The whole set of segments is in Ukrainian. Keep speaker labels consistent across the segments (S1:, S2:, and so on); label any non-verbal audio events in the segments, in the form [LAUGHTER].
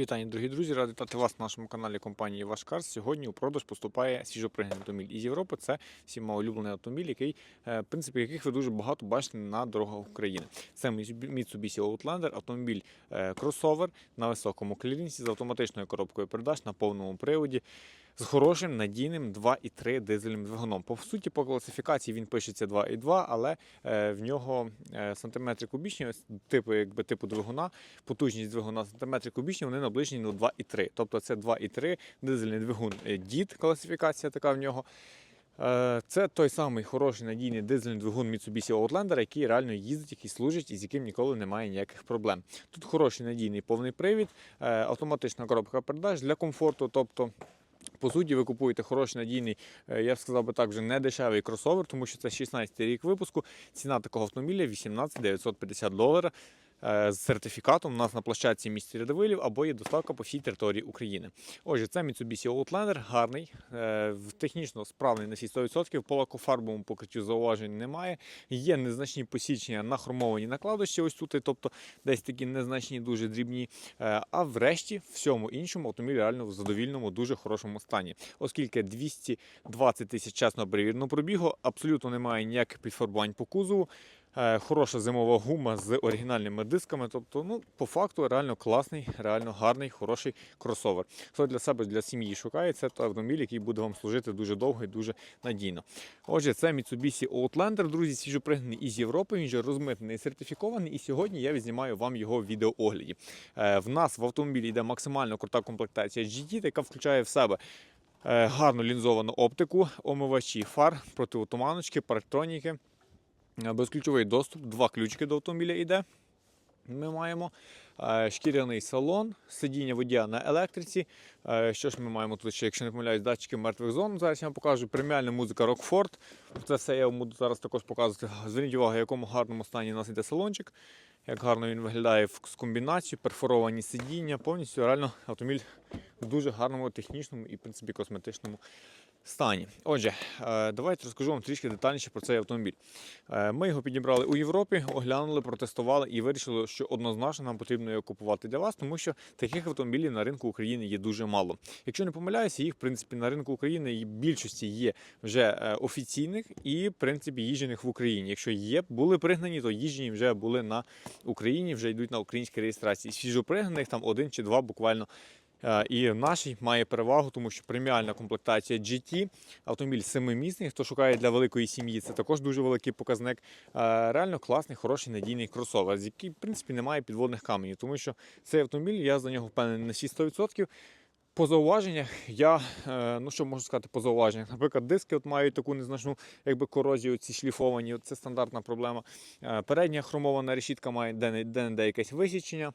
S1: Вітання, дорогі друзі! Радий вітати вас на нашому каналі компанії Вашкар. Сьогодні у продаж поступає свіжопригнаний автомобіль із Європи. Це всіма улюблений автомобіль, який, е, в принципі, яких ви дуже багато бачите на дорогах України. Це Mitsubishi Outlander, автомобіль е, кросовер на високому клірінсі з автоматичною коробкою передач на повному приводі. З хорошим надійним 2,3 дизельним двигуном. По суті, по класифікації він пишеться 2,2, але е, в нього е, сантиметри кубічні, ось типу, якби типу двигуна, потужність двигуна сантиметри кубічні, вони наближені до 2,3. Тобто це 2,3 дизельний двигун е, DIT, класифікація така в нього. Це той самий хороший надійний дизельний двигун Mitsubishi Outlander, який реально їздить, який служить і з яким ніколи немає ніяких проблем. Тут хороший надійний повний привід, автоматична коробка передач для комфорту. тобто по суті, ви купуєте хороший надійний, е, я б сказав би так, вже не дешевий кросовер, тому що це 16 рік випуску. Ціна такого автомобіля 18 950 доларів. Е, З сертифікатом у нас на площадці місті Рядовилів або є доставка по всій території України. Отже, це Mitsubishi Outlander, гарний, е, технічно справний на всі 100%, по лакофарбовому покриттю зауважень немає. Є незначні посічення на хромовані накладочці, ось тут, тобто десь такі незначні, дуже дрібні. Е, А врешті, всьому іншому автомобіль реально в задовільному, дуже хорошому стані. Оскільки 220 тисяч чесного перевіреного пробігу, абсолютно немає ніяких підфарбувань по кузову. Е, Хороша зимова гума з оригінальними дисками. Тобто, ну, по факту, реально класний, реально гарний, хороший кросовер. Хто для себе, для сім'ї шукає, це той автомобіль, який буде вам служити дуже довго і дуже надійно. Отже, це Mitsubishi Outlander, друзі, свіжопригнаний із Європи. Він вже розмитнений і сертифікований. І сьогодні я відзнімаю вам його в відеоогляді. Е, В нас в автомобілі йде максимально крута комплектація GT, яка включає в себе. е, Гарну лінзовану оптику, омивачі фар, протиотуманочки, парктроніки, безключовий доступ, два ключики до автомобіля йде. Ми маємо е, шкіряний салон, сидіння водія на електриці. Е, Що ж ми маємо тут ще, якщо не помиляюсь, датчики мертвих зон. Зараз я вам покажу преміальна музика Rockford. Це все я вам буду зараз також показувати. Зверніть увагу, в якому гарному стані у нас іде салончик, як гарно він виглядає з комбінацією, перфоровані сидіння, повністю реально автомобіль в дуже гарному технічному і в принципі косметичному стані. Отже, е, давайте розкажу вам трішки детальніше про цей автомобіль. Е, Ми його підібрали у Європі, оглянули, протестували і вирішили, що однозначно нам потрібно його купувати для вас, тому що таких автомобілів на ринку України є дуже мало. Якщо не помиляюся, їх в принципі на ринку України більшості є вже е, офіційних і в принципі їжджених в Україні. Якщо є, були пригнані, то їжджені вже були на Україні, вже йдуть на українські реєстрації. Свіжопригнаних там один чи два буквально. Е, І наш має перевагу, тому що преміальна комплектація GT, автомобіль семимісний. Хто шукає для великої сім'ї, це також дуже великий показник. Е, Реально класний, хороший, надійний кросовер, з який, в принципі, немає підводних каменів, тому що цей автомобіль, я за нього впевнений на всі 100%. По зауваженнях, я е, ну що можу сказати по зауваженнях. Наприклад, диски от мають таку незначну якби корозію, ці шліфовані. Це стандартна проблема. Передня хромована решітка має де-не- де-не-де якесь висічення.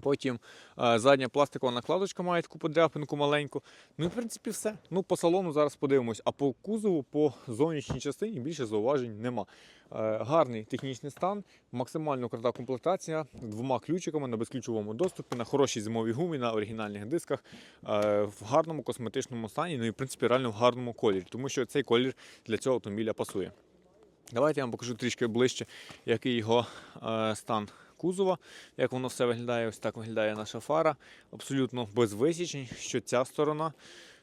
S1: Потім е, задня пластикова накладочка має таку подряпинку маленьку. Ну і в принципі все. Ну по салону зараз подивимось. А по кузову, по зовнішній частині більше зауважень нема. Е, гарний технічний стан, максимально крута комплектація двома ключиками на безключовому доступі, на хорошій зимовій гумі, на оригінальних дисках, е, в гарному косметичному стані. Ну і в принципі реально в гарному кольорі, тому що цей колір для цього автомобіля пасує. Давайте я вам покажу трішки ближче, який його стан кузова, як воно все виглядає. Ось так виглядає наша фара. Абсолютно без висічень, що ця сторона,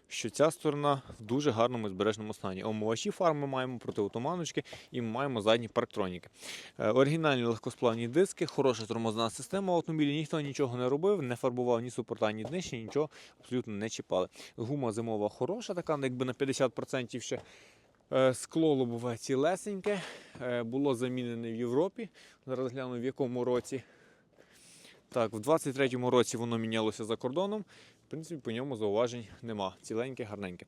S1: що ця сторона в дуже гарному збережному стані. Омивачі фар ми маємо протиотуманочки і ми маємо задні парктроніки. Е, оригінальні легкосплавні диски, хороша тормозна система в автомобілі. Ніхто нічого не робив, не фарбував ні супорта, ні днищі, нічого абсолютно не чіпали. Гума зимова хороша, така ну, якби на 50% ще. Е, Скло лобове цілесеньке, е, було замінене в Європі. Зараз гляну в якому році. Так, в 23-му році воно мінялося за кордоном. В принципі, по ньому зауважень нема. Ціленьке, гарненьке.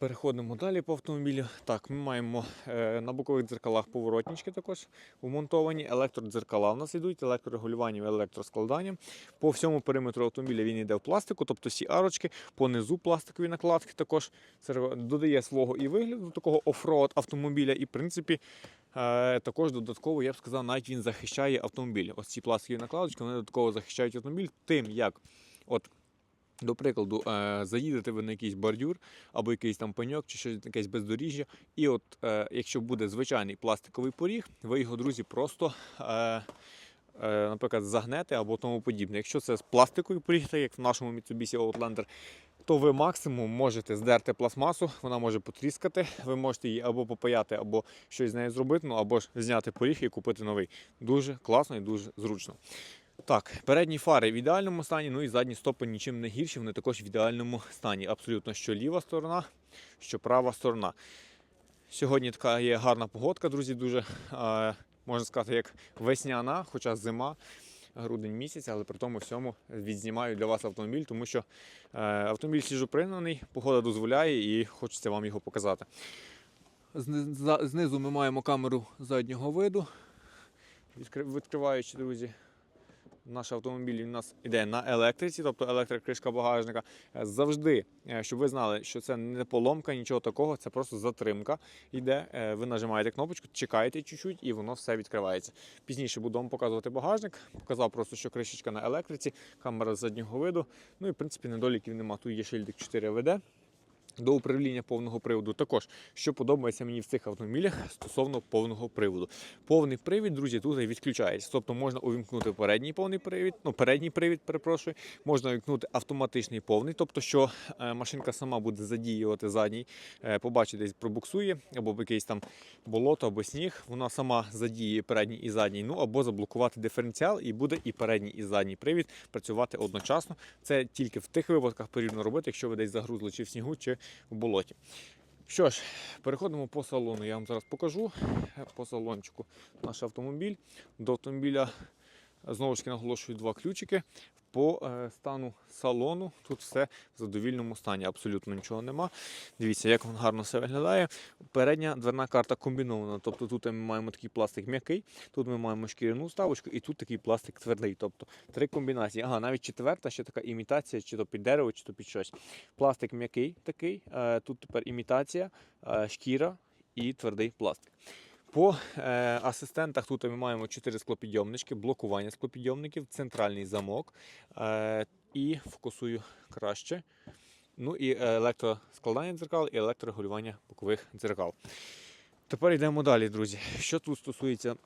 S1: Переходимо далі по автомобілю. Так, ми маємо е, на бокових дзеркалах поворотнички також вмонтовані. Електродзеркала у нас йдуть, електрорегулювання, електроскладання. По всьому периметру автомобіля він йде в пластику, тобто всі арочки, понизу пластикові накладки також. Це додає свого і вигляду такого офроад автомобіля. І, в принципі, е, також додатково, я б сказав, навіть він захищає автомобіль. Ось ці пластикові накладочки вони додатково захищають автомобіль тим, як от до прикладу, е, заїдете ви на якийсь бордюр або якийсь там пеньок чи щось якесь бездоріжжя. І от е, якщо буде звичайний пластиковий поріг, ви його, друзі, просто е, наприклад, загнете або тому подібне. Якщо це з пластикової поріг, так як в нашому Mitsubishi Outlander, то ви максимум можете здерти пластмасу, вона може потріскати, ви можете її або попаяти, або щось з нею зробити, ну або ж зняти поріг і купити новий. Дуже класно і дуже зручно. Так, передні фари в ідеальному стані, ну і задні стопи нічим не гірші, вони також в ідеальному стані. Абсолютно що ліва сторона, що права сторона. Сьогодні така є гарна погодка, друзі, дуже е, можна сказати, як весняна, хоча зима, грудень місяць, але при тому всьому відзнімаю для вас автомобіль, тому що е, автомобіль свіжопригнаний, погода дозволяє і хочеться вам його показати. Знизу ми маємо камеру заднього виду. Відкриваючи, друзі, наш автомобіль у нас йде на електриці, тобто електрокришка багажника. Е, Завжди, е, щоб ви знали, що це не поломка, нічого такого, це просто затримка. Йде, е, ви нажимаєте кнопочку, чекаєте чуть-чуть і воно все відкривається. Пізніше буду вам показувати багажник. Показав просто, що кришечка на електриці, камера з заднього виду. Ну і в принципі недоліків нема. Тут є шильдик 4 ВД. До управління повного приводу. Також, що подобається мені в цих автомобілях стосовно повного приводу. Повний привід, друзі, тут відключається. Тобто можна увімкнути передній повний привід, ну передній привід, перепрошую, можна увімкнути автоматичний повний, тобто, що е, машинка сама буде задіювати задній, е, побачить, десь пробуксує, або якийсь там болото, або сніг. Вона сама задіє передній і задній, ну або заблокувати диференціал, і буде і передній, і задній привід працювати одночасно. Це тільки в тих випадках потрібно робити, якщо ви десь загрузли чи в снігу, чи в болоті. Що ж, переходимо по салону. Я вам зараз покажу по салончику наш автомобіль. До автомобіля знову ж таки наголошую два ключики. По е, стану салону тут все в задовільному стані, абсолютно нічого нема. Дивіться, як він гарно все виглядає. Передня дверна карта комбінована. Тобто тут ми маємо такий пластик м'який, тут ми маємо шкіряну вставочку і тут такий пластик твердий. Тобто три комбінації. Ага, навіть четверта, ще така імітація, чи то під дерево, чи то під щось. Пластик м'який такий, е, тут тепер імітація, е, шкіра і твердий пластик. По е, асистентах тут ми маємо 4 склопідйомнички, блокування склопідйомників, центральний замок е, і фокусую краще. Ну і електроскладання дзеркал і електрорегулювання бокових дзеркал. Тепер йдемо далі, друзі. Що тут стосується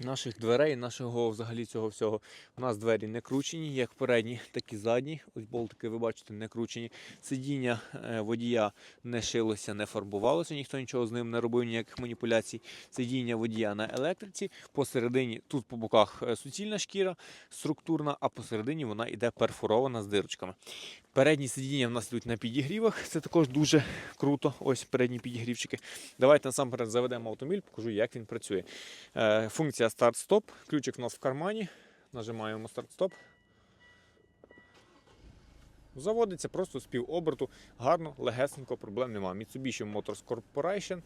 S1: наших дверей, нашого взагалі цього всього. У нас двері не кручені, як передні, [LAUGHS] так і задні. Ось болтики, ви бачите, не кручені. Сидіння е, водія не шилося, не фарбувалося, ніхто нічого з ним не робив, ніяких маніпуляцій. Сидіння водія на електриці. Посередині, тут по боках е, суцільна шкіра, структурна, а посередині вона йде перфорована з дирочками. Передні сидіння в нас йдуть на підігрівах. Це також дуже круто. Ось передні підігрівчики. Давайте насамперед заведемо автомобіль, покажу, як він працює. Е, Функція старт-стоп. Ключик у нас в кармані. Нажимаємо старт-стоп. Заводиться просто з півоберту. Гарно, легесенько, проблем немає. Mitsubishi Motors Corporation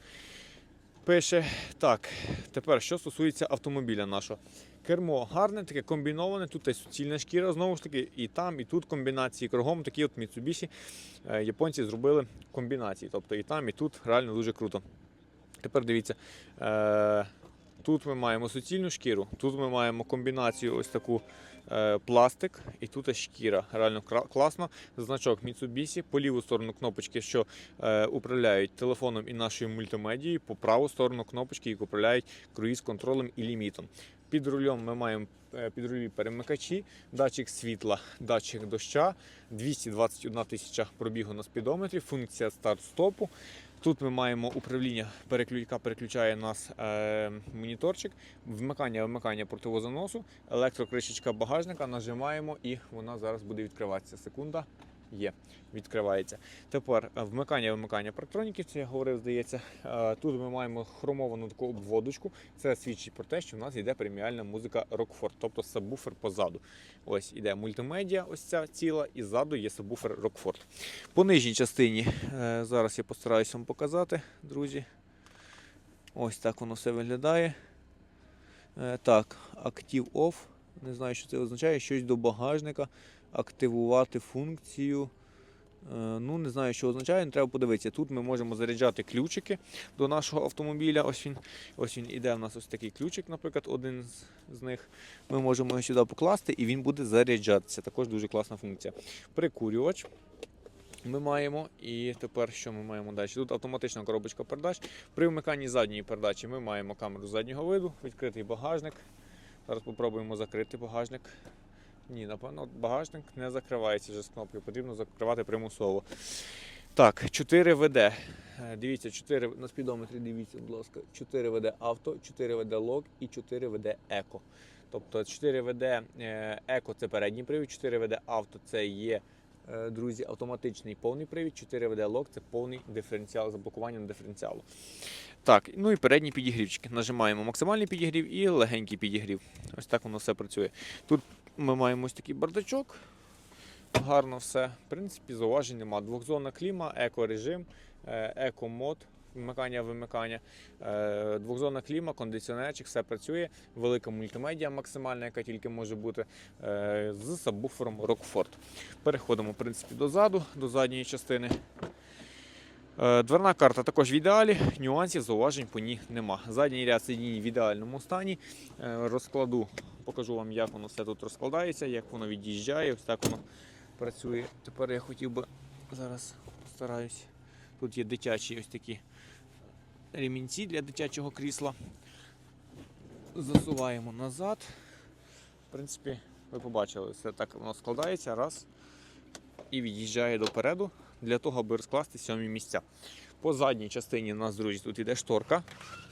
S1: пише. Так, тепер що стосується автомобіля нашого. Кермо гарне, таке комбіноване, тут суцільна шкіра, знову ж таки, і там, і тут комбінації. Кругом такі от Mitsubishi е, японці зробили комбінації. Тобто і там, і тут реально дуже круто. Тепер дивіться. Тут ми маємо суцільну шкіру, тут ми маємо комбінацію ось таку е, пластик, і тут шкіра. Реально класно. Значок Mitsubishi. По ліву сторону кнопочки, що е, управляють телефоном і нашою мультимедією, по праву сторону кнопочки, які управляють круїз-контролем і лімітом. Під рулем ми маємо е, підрульові перемикачі, датчик світла, датчик доща, 221 тисяча пробігу на спідометрі, функція старт-стопу. Тут ми маємо управління переключка, переключає нас е, моніторчик, вмикання вимикання противозаносу, електрокришечка багажника, нажимаємо і вона зараз буде відкриватися. Секунда. Є, відкривається. Тепер е, вмикання вимикання парктроніків, це я говорив, здається. Е, Тут ми маємо хромовану таку обводочку. Це свідчить про те, що в нас йде преміальна музика Rockford, тобто сабвуфер позаду. Ось іде мультимедіа, ось ця ціла, і ззаду є сабвуфер Rockford. По нижній частині е, зараз я постараюся вам показати, друзі. Ось так воно все виглядає. Так, Active Off. Не знаю, що це означає. Щось до багажника. Активувати функцію. Е, Ну, не знаю, що означає, не треба подивитися. Тут ми можемо заряджати ключики до нашого автомобіля. Ось він, ось він іде. У нас ось такий ключик, наприклад, один з них. Ми можемо його сюди покласти і він буде заряджатися. Також дуже класна функція. Прикурювач ми маємо. І тепер що ми маємо далі? Тут автоматична коробочка передач. При вмиканні задньої передачі ми маємо камеру заднього виду, відкритий багажник. Зараз спробуємо закрити багажник. Ні, напевно, багажник не закривається вже з кнопки, потрібно закривати примусово. Так, 4 ВД. Е, Дивіться, 4 на спідометрі, дивіться, будь ласка, 4 ВД авто, 4 ВД лог і 4 ВД еко. Тобто 4 ВД е, еко це передній привід, 4 ВД авто це є, е, друзі, автоматичний повний привід, 4 ВД лог це повний диференціал, заблокування на диференціалу. Так, ну і передні підігрівчики. Нажимаємо максимальний підігрів і легенький підігрів. Ось так воно все працює. Тут ми маємо ось такий бардачок. Гарно все. В принципі, зауважень нема. Двохзонна кліма, еко-режим, е, еко-мод, вмикання вимикання, е, двохзонна кліма, кондиціонерчик, все працює. Велика мультимедіа максимальна, яка тільки може бути, е, з сабвуфером Rockford. Переходимо в принципі, дозаду, до задньої частини. Е, Дверна карта також в ідеалі, нюансів, зауважень по ній нема. Задній ряд сидінь в ідеальному стані. Е, Розкладу, покажу вам, як воно все тут розкладається, як воно від'їжджає, ось так воно працює. Тепер я хотів би зараз постараюсь. Тут є дитячі ось такі ремінці для дитячого крісла. Засуваємо назад. В принципі, ви побачили, все так воно складається раз і від'їжджає допереду для того, аби розкласти сьомі місця. По задній частині у нас, друзі, тут іде шторка.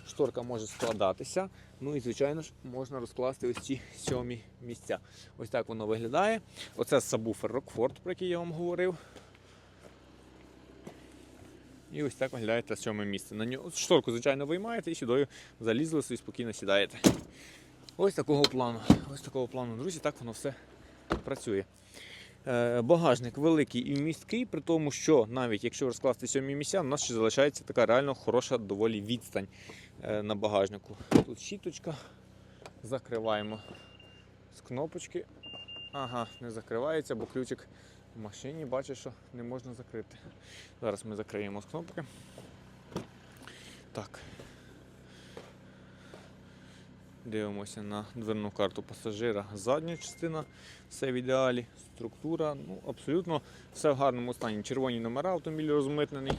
S1: Шторка може складатися. Ну і, звичайно ж, можна розкласти ось ці сьомі місця. Ось так воно виглядає. Оце сабвуфер Rockford, про який я вам говорив. І ось так виглядає те сьоме місце. На нього шторку, звичайно, виймаєте і сюди залізли собі спокійно сідаєте. Ось такого плану. Ось такого плану, друзі, так воно все працює. Е, Багажник великий і місткий, при тому, що навіть якщо розкласти сьомі місця, у нас ще залишається така реально хороша доволі відстань е, на багажнику. Тут щіточка. Закриваємо з кнопочки. Ага, не закривається, бо ключик в машині бачу, що не можна закрити. Зараз ми закриємо з кнопки. Так. Дивимося на дверну карту пасажира. Задня частина, все в ідеалі, структура, ну, абсолютно все в гарному стані. Червоні номера автомобіль розмитнений.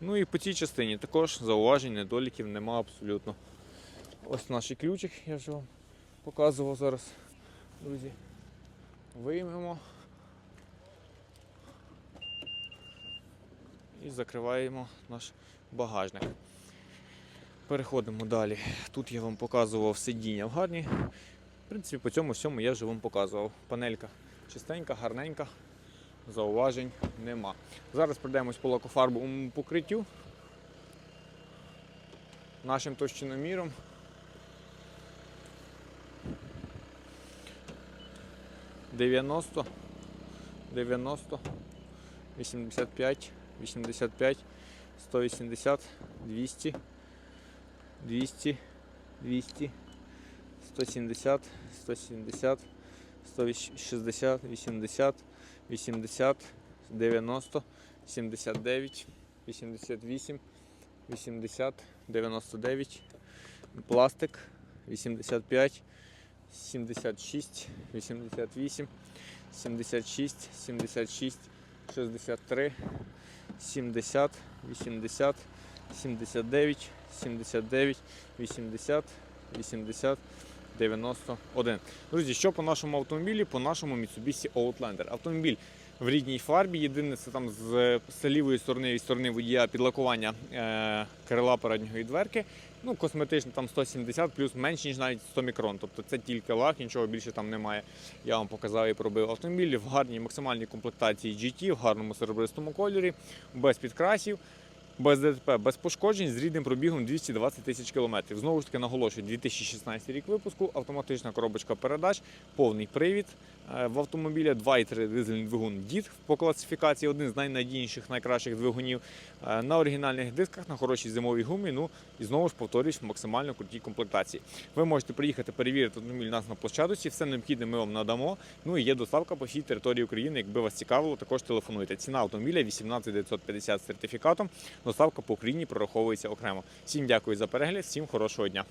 S1: Ну і по цій частині також зауважень, недоліків нема абсолютно. Ось наш ключик, я вже вам показував зараз, друзі. Виймемо і закриваємо наш багажник. Переходимо далі. Тут я вам показував сидіння в гарні. В принципі, по цьому всьому я вже вам показував. Панелька чистенька, гарненька, зауважень нема. Зараз пройдемось по лакофарбовому покриттю. Нашим товщиноміром. Дев'яносто, дев'яносто, вісімдесят п'ять, вісімдесят п'ять, сто вісімдесят, двісті. 200, 200, 170, 170, 160, 80, 80, 90, 79, 88, 80, 99, пластик, 85, 76, 88, 76, 76, 63, 70, 80, 79, 79, 80, 80, 91. Друзі, що по нашому автомобілі? По нашому Mitsubishi Outlander. Автомобіль в рідній фарбі. Єдине, це там з, з лівої сторони і сторони водія підлакування е, крила передньої дверки. Ну, косметично там 170 плюс менш ніж навіть 100 мікрон. Тобто це тільки лак, нічого більше там немає. Я вам показав і пробив автомобіль в гарній максимальній комплектації GT, в гарному серебристому кольорі, без підкрасів. Без ДТП, без пошкоджень з рідним пробігом 220 тисяч кілометрів. Знову ж таки наголошую, 2016 рік випуску, автоматична коробочка передач, повний привід е, в автомобілі, 2,3 дизельний двигун DIT по класифікації, один з найнадійніших, найкращих двигунів е, на оригінальних дисках, на хорошій зимовій гумі. Ну і знову ж повторюсь, в максимально крутій комплектації. Ви можете приїхати перевірити автомобіль нас на площадці, все необхідне ми вам надамо. Ну і є доставка по всій території України. Якби вас цікавило, також телефонуйте. Ціна автомобіля 18 950 з сертифікатом. Доставка по Україні прораховується окремо. Всім дякую за перегляд, всім хорошого дня.